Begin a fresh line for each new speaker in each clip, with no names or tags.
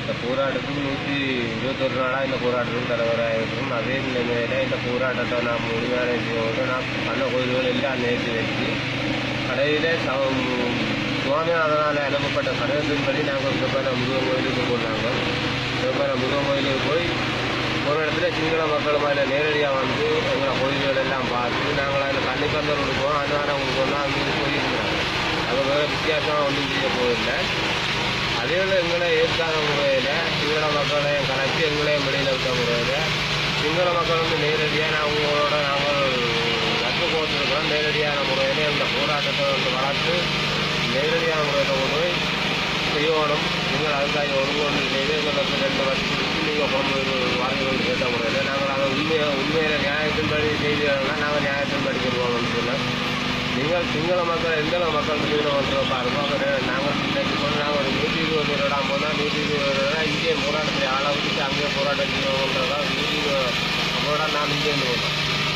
இந்த போராட்டத்துக்கு நூற்றி இருபத்தொரு நாளாக இந்த போராட்டத்துக்கு தலைவராக இருக்கும் அதே நிலைமையில இந்த போராட்டத்தை நாம் முடிவாக செய்வோம் நான் பண்ண கோயில்கள் எல்லாம் நேற்று வச்சு கடையில் சுவாமிநாதனால் அனுப்பப்பட்ட கடிதத்தின்படி நாங்கள் சிவபான முருகன் கோயிலுக்கு போனாங்க சிவபான முருகன் கோயிலுக்கு போய் ஒரு இடத்துல சிங்கள மக்கள் மாதிரி நேரடியாக வந்து எங்களை கோயில்கள் எல்லாம் பார்த்து நாங்கள் அதில் கன்னிப்பந்தல் கொடுப்போம் அதனால் அவங்களுக்கு ஒன்றா அங்கே போயிருக்கிறாங்க. அது வேறு வித்தியாசமாக ஒன்றும் செய்ய போதில்லை அதே போல எங்களை ஏற்காதவங்க சிங்கள மக்களையும் கலக்கி எங்களையும் வெளியில் விட்ட முடியாது. சிங்கள மக்கள் வந்து நேரடியாக நான் உங்களோட நாங்கள் நட்பு போட்டிருக்கிறோம் நேரடியான முறையில் இந்த போராட்டத்தை வந்து வளர்த்து நேரடியான முறையில் கொண்டு போய் செய்யணும் நீங்கள் அதுக்காக ஒருவொன்று செய்து எங்களுக்கு ரெண்டு வருஷத்துக்கு நீங்கள் கொண்டு வாழ்க்கை கேட்ட முறையில் நாங்கள் அதை உண்மையை உண்மையில் நியாயத்தின்படி செய்தீங்கன்னா நாங்கள் நியாயத்தின்படி சொல்லுவோம்னு சொன்னேன் நீங்கள் சிங்கள மக்கள் எந்த மக்கள் மீது வந்து பாருங்க. நாங்கள் இன்னைக்கு நாங்கள் ஒரு நூற்றி இருபது வருடம் போனால் நூற்றி இருபது வருடம் இங்கே போராட்டத்தை ஆளை விட்டுட்டு அங்கே போராட்டம் செய்வோன்றதா நூற்றி இருபது நான்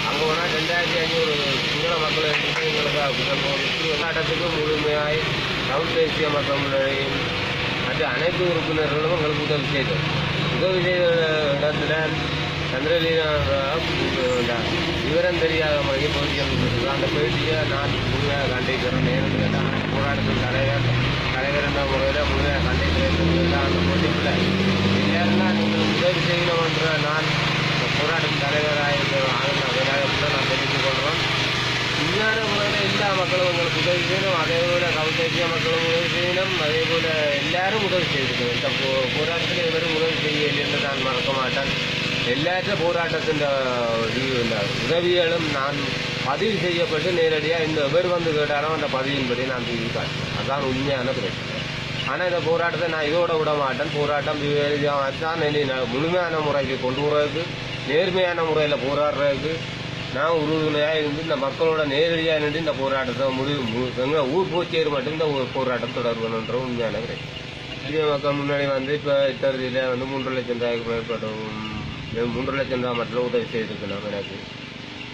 அங்கே போனால் ரெண்டாயிரத்தி ஐநூறு சிங்கள மக்கள் எங்களுக்கு அப்படி போராட்டத்துக்கு முழுமையாய் தமிழ் தேசிய மக்கள் முன்னணியும் மற்ற அனைத்து உறுப்பினர்களும் எங்களுக்கு உதவி செய்தோம் உதவி செய்த இடத்துல சந்திரலீனா விவரம் தெரியாத மாதிரி பேட்டியம் அந்த பேட்டியை நான் முழுமையாக கண்டிக்கிறேன் நேரம் கேட்டால் போராட்டத்தின் தலைவர் தலைவர் என்ற முறையில் முழுமையாக கண்டிக்கிறேன் அந்த போட்டியில் இல்லைன்னா நீங்கள் உதவி செய்யணும்ன்ற நான் இந்த போராட்டத்தின் தலைவராக இருக்கிற ஆனந்த விநாயகத்தில் நான் தெரிவித்துக் கொள்கிறோம் விஞ்ஞான முறையில் எல்லா மக்களும் உதவி செய்யணும் அதே போல மக்களும் உதவி செய்யணும் அதே போல் எல்லாரும் உதவி செய்திருக்கணும் இந்த போ- போராட்டத்தில் இவரும் உதவி செய்யலை என்று நான் மறக்க மாட்டேன் எல்லாற்ற போராட்டத்தின் இந்த உதவிகளும் நான் பதிவு செய்யப்பட்டு நேரடியாக இந்த எவர் வந்து கேட்டாலும் அந்த பதிவின்படி நான் தீர்வு காட்டுறேன் அதுதான் உண்மையான பிரச்சனை ஆனால் இந்த போராட்டத்தை நான் இதோட விட மாட்டேன் போராட்டம் தான் என்னை நான் முழுமையான முறைக்கு கொண்டு வர்றதுக்கு நேர்மையான முறையில் போராடுறதுக்கு நான் உறுதுணையாக இருந்து இந்த மக்களோட நேரடியாக நின்று இந்த போராட்டத்தை முடிவு மு- ஊர் பூச்சேரி மட்டும் இந்த ஒரு போராட்டம் தொடர்பணுன்ற உண்மையான கிடையாது இந்திய மக்கள் முன்னாடி வந்து இப்போ இத்தருதியில் வந்து மூன்று லட்சம் ரூபாய்க்கு மேற்பட்ட மூன்று லட்சம் ரூபாய் மட்டும் உதவி செய்திருக்கணும் எனக்கு.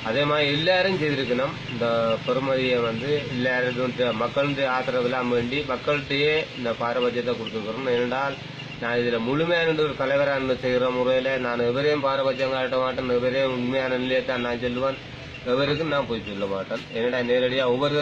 அதே மாதிரி எல்லாரும் செய்திருக்கணும். இந்த பெருமதியை வந்து எல்லாரும் மக்களுடைய ஆதரவுலாம் வேண்டி மக்கள்கிட்டயே இந்த பாரபட்சத்தை கொடுத்துருக்குறோம் ஏனென்றால் நான் இதில் முழுமையான ஒரு தலைவராக இருந்து செய்கிற முறையில் நான் எவரையும் பாரபட்சம் காட்ட மாட்டேன் எவரையும் உண்மையான நிலையத்தான் நான் சொல்லுவேன். எவருக்கும் நான் போய் சொல்ல மாட்டேன். என்னடா நேரடியாக ஒவ்வொரு